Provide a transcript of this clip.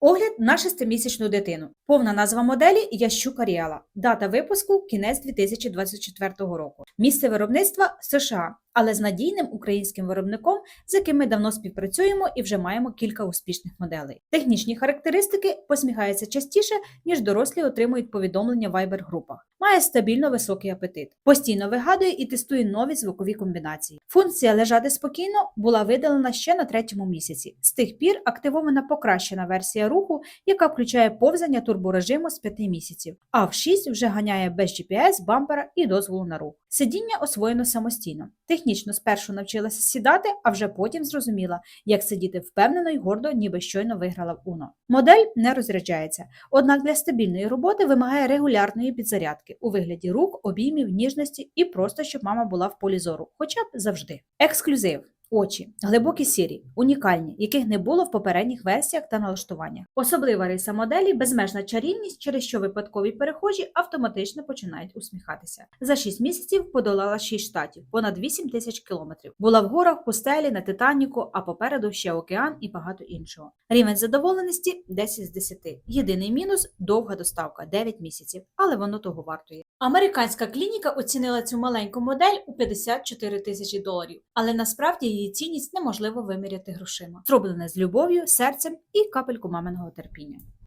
Огляд на шестимісячну дитину. Повна назва моделі Ящука Ріала, Дата випуску кінець 2024 року. Місце виробництва США, але з надійним українським виробником, з яким ми давно співпрацюємо і вже маємо кілька успішних моделей. Технічні характеристики посміхаються частіше, ніж дорослі отримують повідомлення в Viber групах. Має стабільно високий апетит, постійно вигадує і тестує нові звукові комбінації. Функція лежати спокійно була видалена ще на третьому місяці. З тих пір активована покращена версія руху, яка включає повзання турборежиму з 5 місяців, а в 6 вже ганяє без GPS, бампера і дозволу на рух. Сидіння освоєно самостійно. Технічно спершу навчилася сідати, а вже потім зрозуміла, як сидіти впевнено й гордо, ніби щойно виграла в Уно. Модель не розряджається, однак для стабільної роботи вимагає регулярної підзарядки у вигляді рук, обіймів, ніжності і просто щоб мама була в полі зору, хоча б завжди. Ексклюзив. Очі глибокі сірі, унікальні, яких не було в попередніх версіях та налаштуваннях. Особлива риса моделі безмежна чарівність, через що випадкові перехожі автоматично починають усміхатися. За 6 місяців подолала 6 штатів, понад 8 тисяч кілометрів. Була в горах, пустелі, на Титаніку, а попереду ще океан і багато іншого. Рівень задоволеності 10 з 10. Єдиний мінус довга доставка 9 місяців, але воно того вартує. Американська клініка оцінила цю маленьку модель у 54 тисячі доларів, але насправді її цінність неможливо виміряти грошима. Зроблене з любов'ю, серцем і капельку маминого терпіння.